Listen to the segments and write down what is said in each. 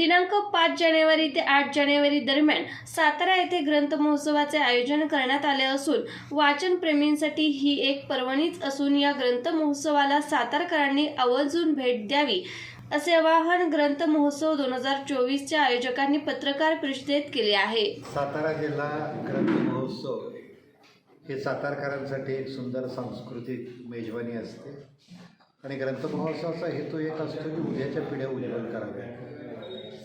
दिनांक पाच जानेवारी ते आठ जानेवारी दरम्यान सातारा येथे ग्रंथ महोत्सवाचे आयोजन करण्यात आले असून वाचन प्रेमींसाठी ही एक पर्वणीच असून या ग्रंथ महोत्सवाला सातारकरांनी आवर्जून भेट द्यावी असे आवाहन ग्रंथ महोत्सव दोन हजार चोवीसच्या आयोजकांनी पत्रकार परिषदेत केले आहे. सातारा जिल्हा ग्रंथ महोत्सव हे सातारकरांसाठी एक सुंदर सांस्कृतिक मेजवानी असते. आणि ग्रंथ महोत्सवाचा हेतू एक असतो की उद्याच्या पिढ्या उज्ज्वल कराव्या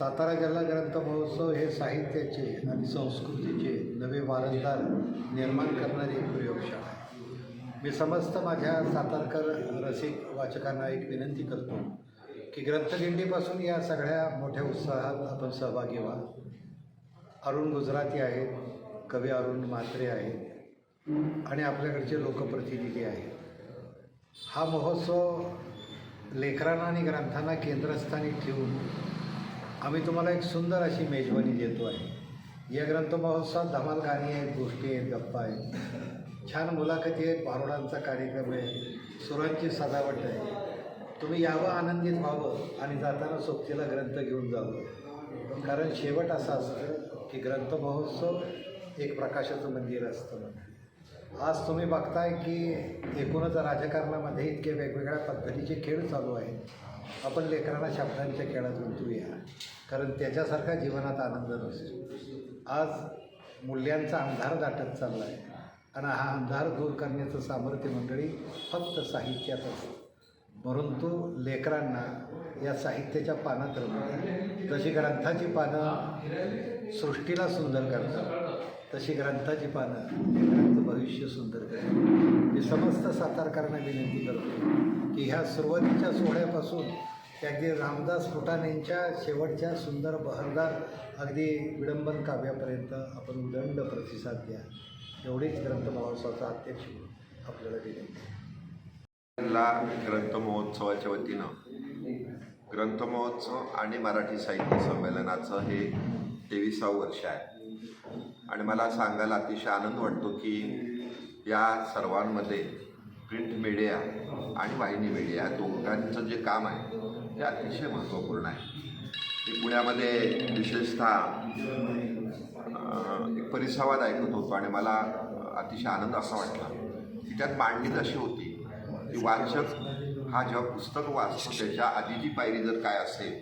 सातारा जिल्हा ग्रंथ महोत्सव हे साहित्याचे आणि संस्कृतीचे नवे वारसदार निर्माण करणारी एक प्रयोगशाळा आहे. मी समस्त माझ्या सातारकर रसिक वाचकांना एक विनंती करतो की ग्रंथदिंडीपासून या सगळ्या मोठ्या उत्साहात आपण सहभागी व्हा. अरुण गुजराती आहेत कवी अरुण म्हात्रे आहेत आणि आपल्याकडचे लोकप्रतिनिधी आहेत. हा महोत्सव लेकरांना आणि ग्रंथांना केंद्रस्थानी ठेवून आम्ही तुम्हाला एक सुंदर अशी मेजवानी देतो आहे. या ग्रंथ महोत्सवात धमाल गाणी आहेत गोष्टी आहेत गप्पा आहेत. छान मुलाखती आहेत भारुडांचा कार्यक्रम आहे सुरांची सजावट आहे. तुम्ही यावं आनंदित व्हावं आणि जाताना सोबतीला ग्रंथ घेऊन जावं. कारण शेवट असं असतं की ग्रंथ महोत्सव एक प्रकाशाचं मंदिर असतं आज तुम्ही बघताय की एकूणच राजकारणामध्ये इतके वेगवेगळ्या पद्धतीचे खेळ चालू आहेत. आपण लेकरांना शब्दांच्या खेळात गुंतवूया. कारण त्याच्यासारखा जीवनात आनंद नसतो आज मूल्यांचा अंधार दाटत चालला आहे आणि हा अंधार दूर करण्याचं सामर्थ्य मंडळी फक्त साहित्यात असतं. परंतु लेकरांना या साहित्याच्या पानात रमते तशी ग्रंथाची पानं सृष्टीला सुंदर करतात. तशी ग्रंथाची पानं लेकरांचं भविष्य सुंदर करतात. मी समस्त सातारकरांना विनंती करतो की ह्या सुरुवातीच्या सोहळ्यापासून अगदी रामदास फुटाणेंच्या शेवटच्या सुंदर बहरदार अगदी विडंबन काव्यापर्यंत आपण उदंड प्रतिसाद द्या. एवढीच ग्रंथ महोत्सवाचा अध्यक्ष म्हणून आपल्याला विनंती ला ग्रंथ महोत्सवाच्या वतीनं ग्रंथ महोत्सव आणि मराठी साहित्य संमेलनाचं हे तेविसावं वर्ष आहे. आणि मला सांगायला अतिशय आनंद वाटतो की या सर्वांमध्ये प्रिंट मीडिया आणि वाहिनी मीडिया दोघांचं जे काम आहे ते अतिशय महत्त्वपूर्ण आहे. मी पुण्यामध्ये विशेषतः एक परिसंवाद ऐकत होतो आणि मला अतिशय आनंद असा वाटला की त्यात मांडणी अशी होती. की वाचक हा जेव्हा पुस्तक वाचतो त्याच्या आधीची पायरी जर काय असेल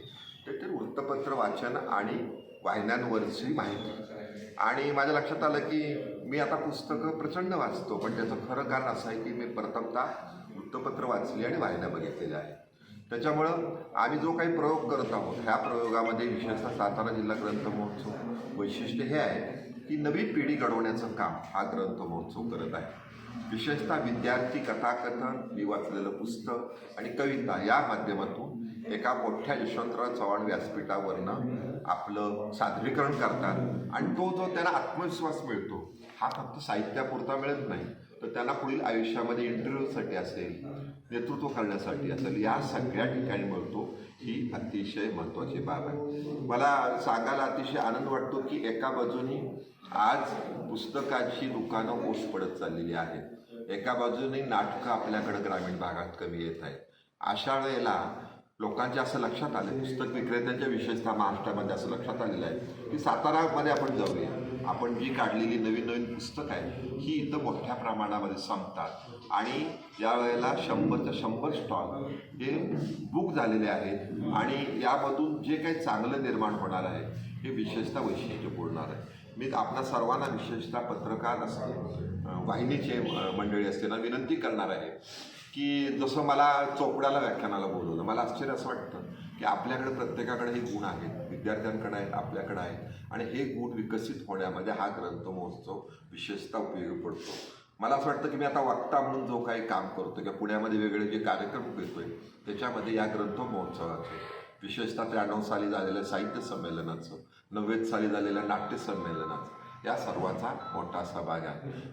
तर ते वृत्तपत्र वाचन आणि वाहिन्यांवरची माहिती. आणि माझ्या लक्षात आलं की मी आता पुस्तकं प्रचंड वाचतो पण त्याचं खरं कारण असं आहे की मी प्रथमतः वृत्तपत्र वाचली आणि वाहिन्या बघितलेल्या आहे त्याच्यामुळं आम्ही जो काही प्रयोग करत आहोत ह्या प्रयोगामध्ये विशेषतः सातारा जिल्हा ग्रंथ महोत्सव वैशिष्ट्य हे आहे की नवी पिढी घडवण्याचं काम हा ग्रंथ महोत्सव करत आहे. विशेषतः विद्यार्थी कथाकथन मी वाचलेलं पुस्तक आणि कविता या माध्यमातून एका मोठ्या यशवंतराव चव्हाण व्यासपीठावरनं आपलं सादरीकरण करतात. आणि तो जो त्यांना आत्मविश्वास मिळतो हा फक्त साहित्यापुरता मिळत नाही तर त्यांना पुढील आयुष्यामध्ये इंटरव्ह्यूसाठी असेल नेतृत्व करण्यासाठी. असेल. या सगळ्या ठिकाणी मिळतो ही अतिशय महत्त्वाची बाब आहे. मला सांगायला अतिशय आनंद वाटतो की एका बाजूनी आज पुस्तकाची दुकानं ओस पडत चाललेली आहेत. एका बाजूने नाटकं आपल्याकडं ग्रामीण भागात कमी येत आहेत. अशा वेळेला लोकांच्या असं लक्षात आलं पुस्तक विक्रेत्यांच्या विशेषतः महाराष्ट्रामध्ये असं लक्षात आलेलं आहे की सातारामध्ये आपण जाऊया. आपण जी काढलेली नवीन नवीन पुस्तकं आहेत ही इथं मोठ्या प्रमाणामध्ये संपतात. आणि या वेळेला शंभरच्या शंभर स्टॉल हे बुक झालेले आहेत आणि यामधून जे काही चांगलं निर्माण होणार आहे हे विशेषतः वैशिष्ट्यपूर्ण आहे. मी आपल्या सर्वांना विशेषतः पत्रकार असते वाहिनीचे मंडळी असते ना विनंती करणार आहे की जसं मला चोपड्याला व्याख्यानाला बोलवलं मला आश्चर्य असं वाटतं की आपल्याकडे प्रत्येकाकडे हे गुण आहेत. विद्यार्थ्यांकडे आहेत आपल्याकडे आहेत. आणि हे गुण विकसित होण्यामध्ये हा ग्रंथ महोत्सव विशेषतः उपयोगी पडतो. मला असं वाटतं की मी आता वक्ता म्हणून जो काही काम करतो किंवा पुण्यामध्ये वेगळे जे कार्यक्रम घेतोय त्याच्यामध्ये या ग्रंथ महोत्सवाचे विशेषतः त्र्याण्णव साली झालेल्या साहित्य संमेलनाचं नव्वद साली झालेल्या नाट्य संमेलनाचं या सर्वाचा मोठा सहभाग आहे.